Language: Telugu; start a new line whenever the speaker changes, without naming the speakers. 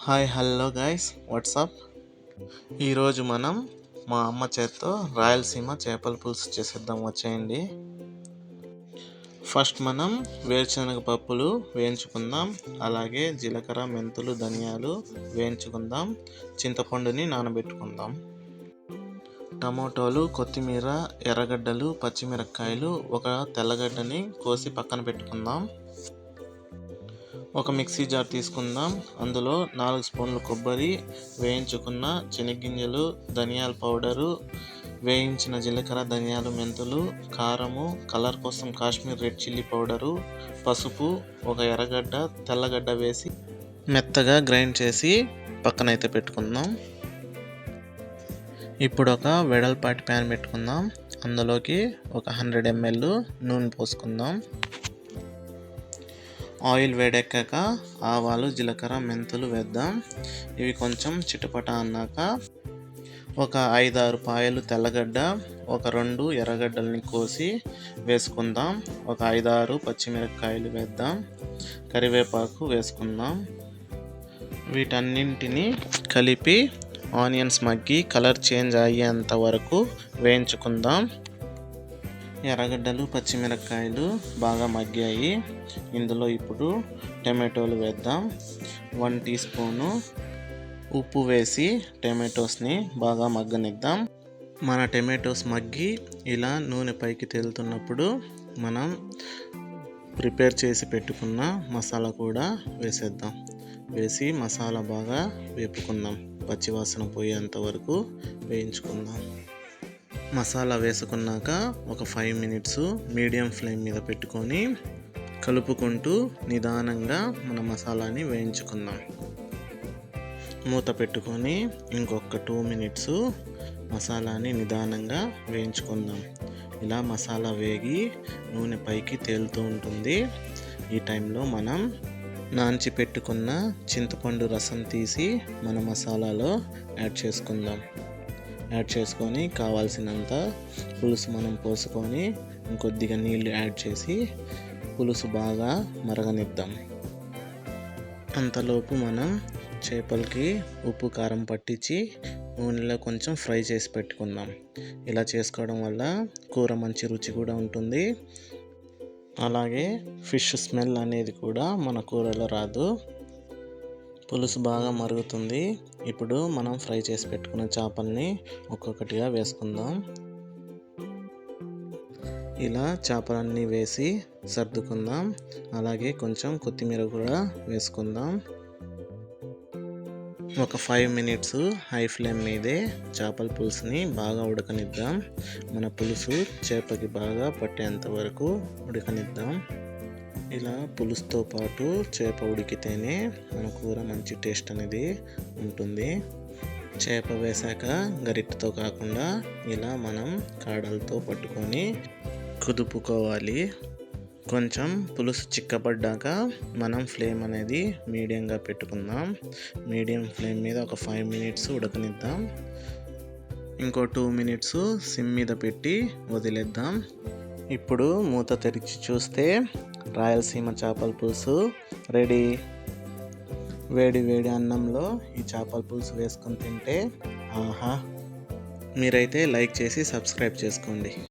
హాయ్ హలో గైస్ వాట్సాప్ ఈరోజు మనం మా అమ్మ చేత్తో రాయలసీమ చేపల పులుసు చేసేద్దాం. వచ్చేయండి. ఫస్ట్ మనం వేరుశనగ పప్పులు వేయించుకుందాం. అలాగే జీలకర్ర మెంతులు ధనియాలు వేయించుకుందాం. చింతపండుని నానబెట్టుకుందాం. టమోటోలు కొత్తిమీర ఎర్రగడ్డలు పచ్చిమిరపకాయలు ఒక తెల్లగడ్డని కోసి పక్కన పెట్టుకుందాం. ఒక మిక్సీ జార్ తీసుకుందాం. అందులో నాలుగు స్పూన్లు కొబ్బరి వేయించుకున్న శనగ్గింజలు ధనియాల పౌడరు వేయించిన జీలకర్ర ధనియాలు మెంతులు కారము కలర్ కోసం కాశ్మీర్ రెడ్ చిల్లీ పౌడరు పసుపు ఒక ఎర్రగడ్డ తెల్లగడ్డ వేసి మెత్తగా గ్రైండ్ చేసి పక్కనైతే పెట్టుకుందాం. ఇప్పుడు ఒక వెడల్పాటి ప్యాన్ పెట్టుకుందాం. అందులోకి ఒక హండ్రెడ్ ఎంఎల్ నూనె పోసుకుందాం. ఆయిల్ వేడెక్కాక ఆవాలు జీలకర్ర మెంతులు వేద్దాం. ఇవి కొంచెం చిటపట అన్నాక ఒక ఐదారు పాయలు తెల్లగడ్డ ఒక రెండు ఎర్రగడ్డల్ని కోసి వేసుకుందాం. ఒక ఐదారు పచ్చిమిరపకాయలు వేద్దాం. కరివేపాకు వేసుకుందాం. వీటన్నింటిని కలిపి ఆనియన్స్ మగ్గి కలర్ చేంజ్ అయ్యేంత వరకు వేయించుకుందాం. ఎర్రగడ్డలు పచ్చిమిరపకాయలు బాగా మగ్గాయి. ఇందులో ఇప్పుడు టమాటోలు వేద్దాం. వన్ టీ స్పూను ఉప్పు వేసి టమాటోస్ని బాగా మగ్గనిద్దాం. మన టమాటోస్ మగ్గి ఇలా నూనె పైకి తేలుతున్నప్పుడు మనం ప్రిపేర్ చేసి పెట్టుకున్న మసాలా కూడా వేసేద్దాం. వేసి మసాలా బాగా వేపుకుందాం. పచ్చివాసన పోయేంత వరకు వేయించుకుందాం. మసాలా వేసుకున్నాక ఒక ఫైవ్ మినిట్స్ మీడియం ఫ్లేమ్ మీద పెట్టుకొని కలుపుకుంటూ నిదానంగా మన మసాలాని వేయించుకుందాం. మూత పెట్టుకొని ఇంకొక టూ మినిట్స్ మసాలాని నిదానంగా వేయించుకుందాం. ఇలా మసాలా వేగి నూనె పైకి తేలుతూ ఉంటుంది. ఈ టైంలో మనం నాంచి పెట్టుకున్న చింతపండు రసం తీసి మన మసాలాలో యాడ్ చేసుకుందాం. యాడ్ చేసుకొని కావాల్సినంత పులుసు మనం పోసుకొని ఇంకొద్దిగా నీళ్ళు యాడ్ చేసి పులుసు బాగా మరగనిద్దాం. అంతలోపు మనం చేపలకి ఉప్పు కారం పట్టించి నూనెలో కొంచెం ఫ్రై చేసి పెట్టుకుందాం. ఇలా చేసుకోవడం వల్ల కూర మంచి రుచి కూడా ఉంటుంది. అలాగే ఫిష్ స్మెల్ అనేది కూడా మన కూరలో రాదు. పులుసు బాగా మరుగుతుంది. ఇప్పుడు మనం ఫ్రై చేసి పెట్టుకున్న చేపల్ని ఒక్కొక్కటిగా వేసుకుందాం. ఇలా చేపలన్నీ వేసి సర్దుకుందాం. అలాగే కొంచెం కొత్తిమీర కూడా వేసుకుందాం. ఒక ఫైవ్ మినిట్స్ హై ఫ్లేమ్ మీదే చేపల పులుసుని బాగా ఉడకనిద్దాం. మన పులుసు చేపకి బాగా పట్టేంత వరకు ఉడకనిద్దాం. ఇలా పులుసుతో పాటు చేప ఉడికితేనే మన కూర మంచి టేస్ట్ అనేది ఉంటుంది. చేప వేశాక గరిటతో కాకుండా ఇలా మనం కాడలతో పట్టుకొని కుదుపుకోవాలి. కొంచెం పులుసు చిక్కబడ్డాక మనం ఫ్లేమ్ అనేది మీడియంగా పెట్టుకుందాం. మీడియం ఫ్లేమ్ మీద ఒక ఫైవ్ మినిట్స్ ఉడకనిద్దాం. ఇంకో టూ మినిట్స్ సిమ్ మీద పెట్టి వదిలేద్దాం. ఇప్పుడు మూత తెరిచి చూస్తే రాయలసీమ చేపల పులుసు రెడీ. వేడి వేడి అన్నంలో ఈ చేపల పులుసు వేసుకొని తింటే ఆహా మీరైతే లైక్ చేసి సబ్స్క్రైబ్ చేసుకోండి.